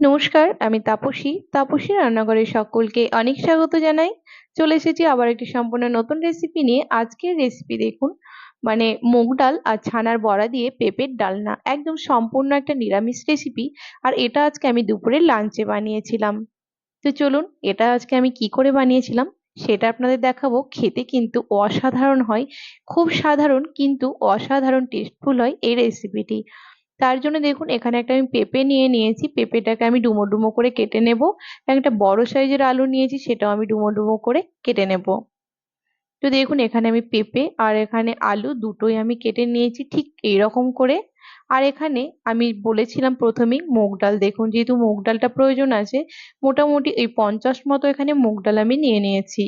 নমস্কার, আমি তাপসী। তাপসী রান্নাঘরে সকলকে অনেক স্বাগত জানাই। চলে এসেছি আবার একটি সম্পূর্ণ নতুন রেসিপি নিয়ে। আজকের রেসিপি দেখুন মানে মুগ ডাল আর ছানার বড়া দিয়ে পেঁপের ডালনা। একদম সম্পূর্ণ একটা নিরামিষ রেসিপি আর এটা আজকে আমি দুপুরে লাঞ্চে বানিয়েছিলাম। তো চলুন, এটা আজকে আমি কি করে বানিয়েছিলাম সেটা আপনাদের দেখাবো। খেতে কিন্তু অসাধারণ হয়। খুব সাধারণ, কিন্তু অসাধারণ টেস্টফুল হয় এই রেসিপিটি তার জন্য দেখুন, এখানে একটা আমি পেঁপে নিয়ে নিয়েছি। পেঁপেটাকে আমি ডুমো ডুমো করে কেটে নেব। একটা বড় সাইজের আলু নিয়েছি, সেটাও আমি ডুমো ডুমো করে কেটে নেব। তো দেখুন, এখানে আমি পেঁপে আর এখানে আলু দুটোই আমি কেটে নিয়েছি ঠিক এইরকম করে। আর এখানে আমি বলেছিলাম প্রথমেই মুগ ডাল। দেখুন, যেহেতু মুগ ডালটা প্রয়োজন আছে, মোটামুটি এই পঞ্চাশ মতো এখানে মুগ ডাল আমি নিয়ে নিয়েছি।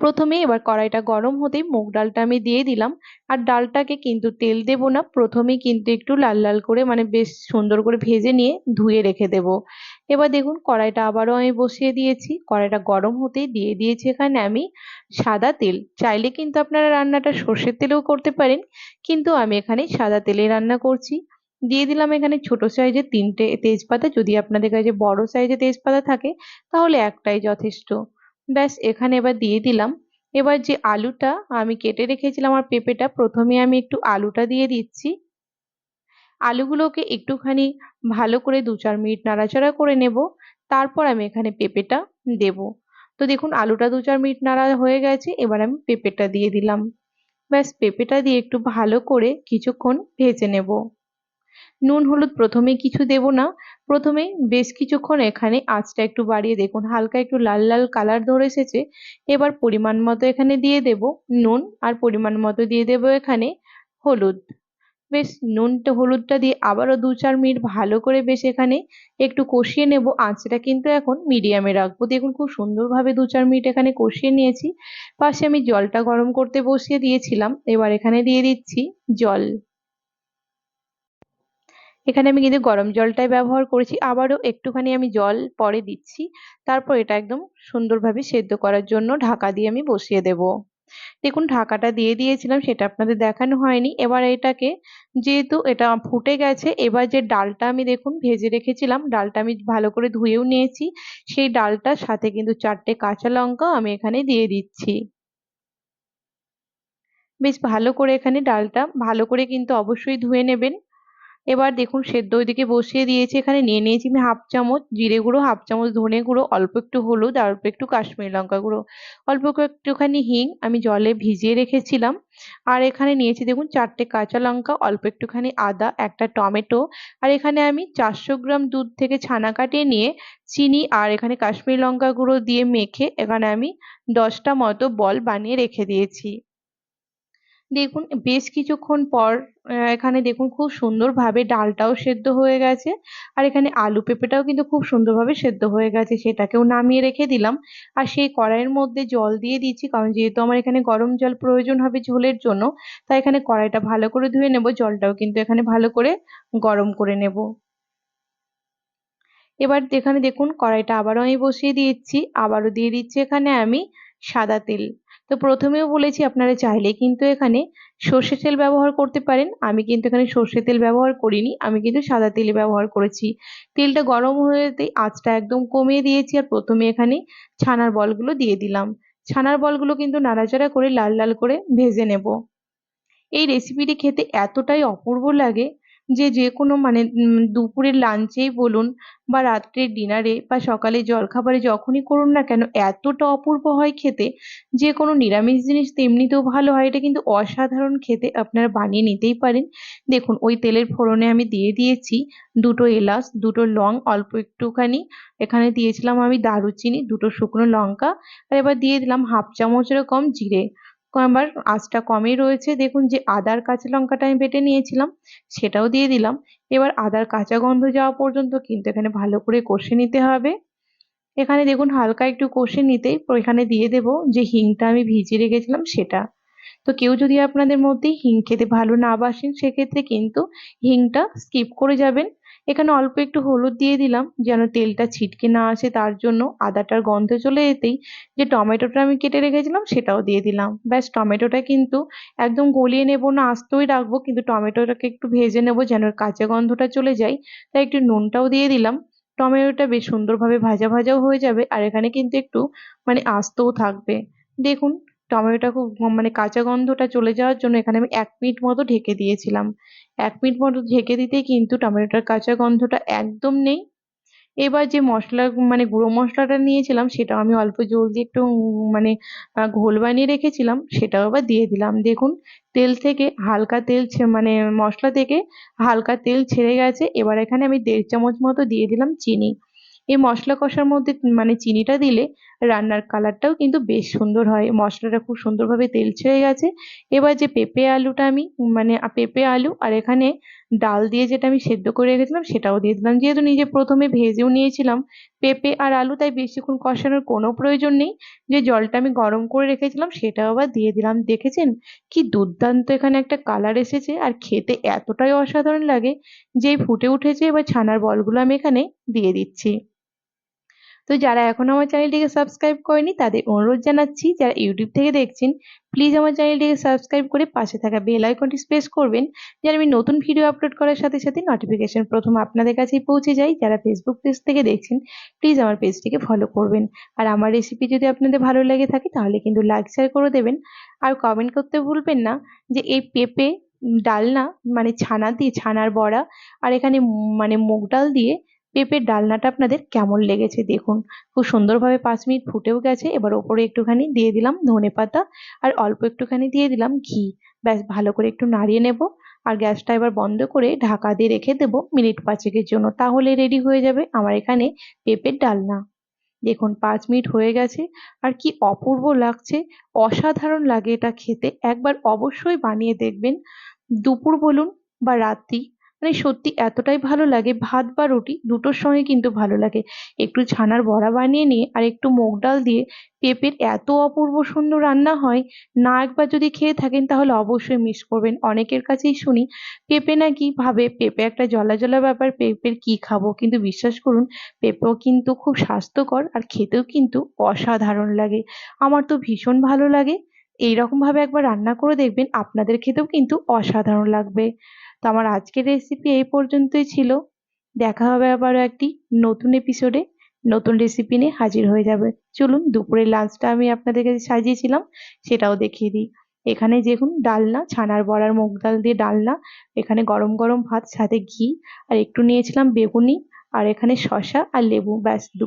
প্রথমে এবার কড়াইটা গরম হতেই মুগ ডালটা আমি দিয়ে দিলাম। আর ডালটাকে কিন্তু তেল দেব না প্রথমেই কিন্তু একটু লাল লাল করে মানে বেশ সুন্দর করে ভেজে নিয়ে ধুয়ে রেখে দেব। এবার দেখুন, কড়াইটা আবারও আমি বসিয়ে দিয়েছি। কড়াইটা গরম হতেই দিয়ে দিয়েছি এখানে আমি সাদা তেল। চাইলে কিন্তু আপনারা রান্নাটা সর্ষের তেলেও করতে পারেন, কিন্তু আমি এখানে সাদা তেলে রান্না করছি। দিয়ে দিলাম এখানে ছোট সাইজের তিনটে তেজপাতা। যদি আপনাদের কাছে বড় সাইজের তেজপাতা থাকে, তাহলে একটাই যথেষ্ট। ব্যাস, এখানে এবার দিয়ে দিলাম। এবার যে আলুটা আমি কেটে রেখেছিলাম আর পেঁপেটা, প্রথমে আমি একটু আলুটা দিয়ে দিচ্ছি। আলুগুলোকে একটুখানি ভালো করে দু চার মিনিট নাড়াচাড়া করে নেব। তারপর আমি এখানে পেঁপেটা দেব। তো দেখুন, আলুটা দু চার মিনিট নাড়া হয়ে গেছে, এবার আমি পেঁপেটা দিয়ে দিলাম। ব্যাস, পেঁপেটা দিয়ে একটু ভালো করে কিছুক্ষণ ভেজে নেব। নুন, হলুদ প্রথমে কিছু দেব না। প্রথমে বেশ কিছুক্ষণ এখানে আঁচটা একটু বাড়িয়ে দেখুন। হালকা একটু লাল লাল কালার ধরে এসেছে। এবার পরিমাণ মতো এখানে দিয়ে দেব নুন আর পরিমাণ মতো দিয়ে দেব এখানে হলুদ। বেশ, নুনটা, হলুদটা দিয়ে আবারও দু, চার মিনিট ভালো করে বেশ এখানে একটু কষিয়ে নেব। আঁচটা কিন্তু এখন মিডিয়ামে রাখব। দেখুন খুব সুন্দরভাবে দু, চার মিনিট এখানে কষিয়ে নিয়েছি। পাশে আমি জলটা গরম করতে বসিয়ে দিয়েছিলাম। এবার এখানে দিয়ে দিচ্ছি জল। এখানে আমি কিন্তু গরম জলটাই ব্যবহার করেছি। আবারও একটুখানি আমি জল পরে দিচ্ছি। তারপর এটা একদম সুন্দরভাবে সেদ্ধ করার জন্য ঢাকা দিয়ে আমি বসিয়ে দেব। দেখুন, ঢাকাটা দিয়ে দিয়েছিলাম, সেটা আপনাদের দেখানো হয়নি। এবার এটাকে যেহেতু এটা ফুটে গেছে, এবার যে ডালটা আমি দেখুন ভেজে রেখেছিলাম, ডালটা আমি ভালো করে ধুয়েও নিয়েছি। সেই ডালটার সাথে কিন্তু চারটে কাঁচা লঙ্কা আমি এখানে দিয়ে দিচ্ছি। বেশ ভালো করে এখানে ডালটা ভালো করে কিন্তু অবশ্যই ধুয়ে নেবেন। এবার দেখুন সেদ্ধ ওইদিকে বসিয়ে দিয়েছি, এখানে নিয়ে নিয়েছি আমি হাফ চামচ জিরে গুঁড়ো, হাফ চামচ ধনে গুঁড়ো, অল্প একটু হলুদ আর অল্প একটু কাশ্মীরি লঙ্কা গুঁড়ো। অল্প একটুখানি হিং আমি জলে ভিজিয়ে রেখেছিলাম। আর এখানে নিয়েছি দেখুন চারটে কাঁচা লঙ্কা, অল্প একটুখানি আদা, একটা টমেটো। আর এখানে আমি চারশো গ্রাম দুধ থেকে ছানা কাটিয়ে নিয়ে চিনি আর এখানে কাশ্মীরি লঙ্কা গুঁড়ো দিয়ে মেখে এখানে আমি দশটা মতো বল বানিয়ে রেখে দিয়েছি। দেখুন, বেশ কিছুক্ষণ পর এখানে দেখুন খুব সুন্দরভাবে ডালটাও সেদ্ধ হয়ে গেছে। আর এখানে আলু পেঁপেটাও কিন্তু খুব সুন্দরভাবে সেদ্ধ হয়ে গেছে, সেটাকেও নামিয়ে রেখে দিলাম। আর সেই কড়াইয়ের মধ্যে জল দিয়ে দিচ্ছি, কারণ যেহেতু আমার এখানে গরম জল প্রয়োজন হবে ঝোলের জন্য, তাই এখানে কড়াইটা ভালো করে ধুয়ে নেব, জলটাও কিন্তু এখানে ভালো করে গরম করে নেব। এবার এখানে দেখুন, কড়াইটা আবারও আমি বসিয়ে দিচ্ছি, আবারও দিয়ে দিচ্ছি এখানে আমি সাদা তেল। তো প্রথমেও বলেছি আপনারা চাইলে কিন্তু এখানে সর্ষে তেল ব্যবহার করতে পারেন। আমি কিন্তু এখানে সর্ষে তেল ব্যবহার করিনি, আমি কিন্তু সাদা তেল ব্যবহার করেছি। তেলটা গরম হয়ে আঁচটা একদম কমিয়ে দিয়েছি আর প্রথমে এখানে ছানার বলগুলো দিয়ে দিলাম। ছানার বলগুলো কিন্তু নাড়াচাড়া করে লাল লাল করে ভেজে নেব। এই রেসিপিটি খেতে এতটাই অপূর্ব লাগে যে যে কোনো মানে দুপুরের লাঞ্চেই বলুন বা রাত্রের ডিনারে বা সকালে জলখাবারে যখনই করুন না কেন এতটা অপূর্ব হয় খেতে যে কোনো নিরামিষ জিনিস তেমনিতেও ভালো হয়। এটা কিন্তু অসাধারণ খেতে আপনারা বানিয়ে নিতেই পারেন। দেখুন ওই তেলের ফোড়নে আমি দিয়ে দিয়েছি দুটো এলাচ, দুটো লং, অল্প একটুখানি। এখানে দিয়েছিলাম আমি দারুচিনি, দুটো শুকনো লঙ্কা আর এবার দিয়ে দিলাম হাফ চামচেরও কম জিরে। আবার আঁচটা কমই রয়েছে। দেখুন যে আদার কাঁচা লঙ্কাটা আমি বেটে নিয়েছিলাম, সেটাও দিয়ে দিলাম। এবার আদার কাঁচা গন্ধ যাওয়া পর্যন্ত কিন্তু এখানে ভালো করে কষে নিতে হবে। এখানে দেখুন হালকা একটু কষে নিতেই এখানে দিয়ে দেব যে হিংটা আমি ভিজিয়ে রেখেছিলাম সেটা। তো কেউ যদি আপনাদের মধ্যে হিং খেতে ভালো না বাসেন, সেক্ষেত্রে কিন্তু হিংটা স্কিপ করে যাবেন। এখানে অল্প একটু হলুদ দিয়ে দিলাম, যেন তেলটা ছিটকে না আসে। তার জন্য আদাটার গন্ধ চলে যেতেই যে টমেটোটা আমি কেটে রেখেছিলাম, সেটাও দিয়ে দিলাম। ব্যাস, টমেটোটা কিন্তু একদম গলিয়ে নেব না, আস্তই রাখব, কিন্তু টমেটোটাকে একটু ভেজে নেব যেন কাঁচা গন্ধটা চলে যায়। তাই একটু নুনটাও দিয়ে দিলাম। টমেটোটা বেশ সুন্দরভাবে ভাজা ভাজাও হয়ে যাবে, আর এখানে কিন্তু একটু মানে আস্তও থাকবে। দেখুন টমেটোটা খুব মানে কাঁচা গন্ধটা চলে যাওয়ার জন্য এখানে আমি এক মিনিট মতো ঢেকে দিয়েছিলাম। এক মিনিট মতো ঢেকে দিতেই কিন্তু টমেটোটার কাঁচা গন্ধটা একদম নেই। এবার যে মশলা মানে গুঁড়ো মশলাটা নিয়েছিলাম, সেটাও আমি অল্প জল দিয়ে একটু মানে ঘোল বানিয়ে রেখেছিলাম, সেটাও আবার দিয়ে দিলাম। দেখুন, তেল থেকে হালকা তেল মানে মশলা থেকে হালকা তেল ছেড়ে গেছে। এবার এখানে আমি দেড় চামচ মতো দিয়ে দিলাম চিনি। এই মশলা কষার মধ্যে মানে চিনিটা দিলে রান্নার কালারটাও কিন্তু বেশ সুন্দর হয়। মশলাটা খুব সুন্দরভাবে তেল ছেড়ে গেছে। এবার যে পেঁপে আলুটা আমি মানে পেঁপে আলু আর এখানে ডাল দিয়ে যেটা আমি সেদ্ধ করে রেখেছিলাম সেটাও দিয়ে দিলাম। যেহেতু নিজে প্রথমে ভেজেও নিয়েছিলাম পেঁপে আর আলু, তাই বেশিক্ষণ কষানোর কোনো প্রয়োজন নেই। যে জলটা আমি গরম করে রেখেছিলাম সেটাও আবার দিয়ে দিলাম। দেখেছেন? কি দুর্দান্ত এখানে একটা কালার এসেছে আর খেতে এতটাই অসাধারণ লাগে যেই ফুটে উঠেছে। এবার ছানার বলগুলো আমি এখানে দিয়ে দিচ্ছি। তো যারা এখনও আমার চ্যানেলটিকে সাবস্ক্রাইব করেনি, তাদের অনুরোধ জানাচ্ছি, যারা ইউটিউব থেকে দেখছেন প্লিজ আমার চ্যানেলটিকে সাবস্ক্রাইব করে পাশে থাকা বেল আইকনটি প্রেস করবেন, যেন আমি নতুন ভিডিও আপলোড করার সাথে সাথে নোটিফিকেশন প্রথম আপনাদের কাছেই পৌঁছে যায়। যারা ফেসবুক পেজ থেকে দেখছেন প্লিজ আমার পেজটিকে ফলো করবেন। আর আমার রেসিপি যদি আপনাদের ভালো লেগে থাকে, তাহলে কিন্তু লাইক শেয়ার করে দেবেন। আর কমেন্ট করতে ভুলবেন না যে এই পেঁপে ডালনা মানে ছানা দিয়ে, ছানার বড়া, আর এখানে মানে মুগ ডাল দিয়ে পেঁপের ডালনাটা আপনাদের কেমন লেগেছে দেখুন। খুব সুন্দরভাবে পাঁচ মিনিট ফুটেও গেছে, এবার ওপরে একটুখানি দিয়ে দিলাম ধনেপাতা আর অল্প একটুখানি দিয়ে দিলাম ঘি। ব্যাস, ভালো করে একটু নাড়িয়ে নেব, আর গ্যাসটা এবার বন্ধ করে ঢাকা দিয়ে রেখে দেব মিনিট পাঁচেকের জন্য, তাহলে রেডি হয়ে যাবে আমার এখানে পেঁপের ডালনা। দেখুন, পাঁচ মিনিট হয়ে গেছে, আর কি অপূর্ব লাগছে, অসাধারণ লাগে এটা খেতে, একবার অবশ্যই বানিয়ে দেখবেন। দুপুর বলুন বা রাত্রি মানে সত্যি এতটাই ভালো লাগে। ভাত বা রুটি দুটোর সঙ্গে কিন্তু ভালো লাগে। একটু ছানার বড়া বানিয়ে নিয়ে আর একটু মুগ ডাল দিয়ে পেঁপের এত অপূর্ব সুন্দর রান্না হয়, না একবার যদি খেয়ে থাকেন তাহলে অবশ্যই মিস করবেন। অনেকের কাছেই শুনি, পেঁপে নাকি? ভাবে, পেঁপে একটা জলা জলা ব্যাপার, পেঁপের কি খাব? কিন্তু বিশ্বাস করুন, পেঁপেও কিন্তু খুব স্বাস্থ্যকর আর খেতেও কিন্তু অসাধারণ লাগে। আমার তো ভীষণ ভালো লাগে। এইরকম ভাবে একবার রান্না করে দেখবেন, আপনাদের খেতেও কিন্তু অসাধারণ লাগবে। তো আমার আজকের রেসিপি এই পর্যন্তই ছিল। দেখা হবে আবারও একটি নতুন এপিসোডে নতুন রেসিপি নিয়ে হাজির হয়ে যাবে। চলুন, দুপুরের লাঞ্চটা আমি আপনাদের কাছে সাজিয়েছিলাম, সেটাও দেখিয়ে দিই। এখানে দেখুন, ডালনা, ছানার বড়ার মুগ ডাল দিয়ে ডালনা, এখানে গরম গরম ভাত, সাথে ঘি, আর একটু নিয়েছিলাম বেগুনি, আর এখানে শসা আর লেবু, ব্যাস দু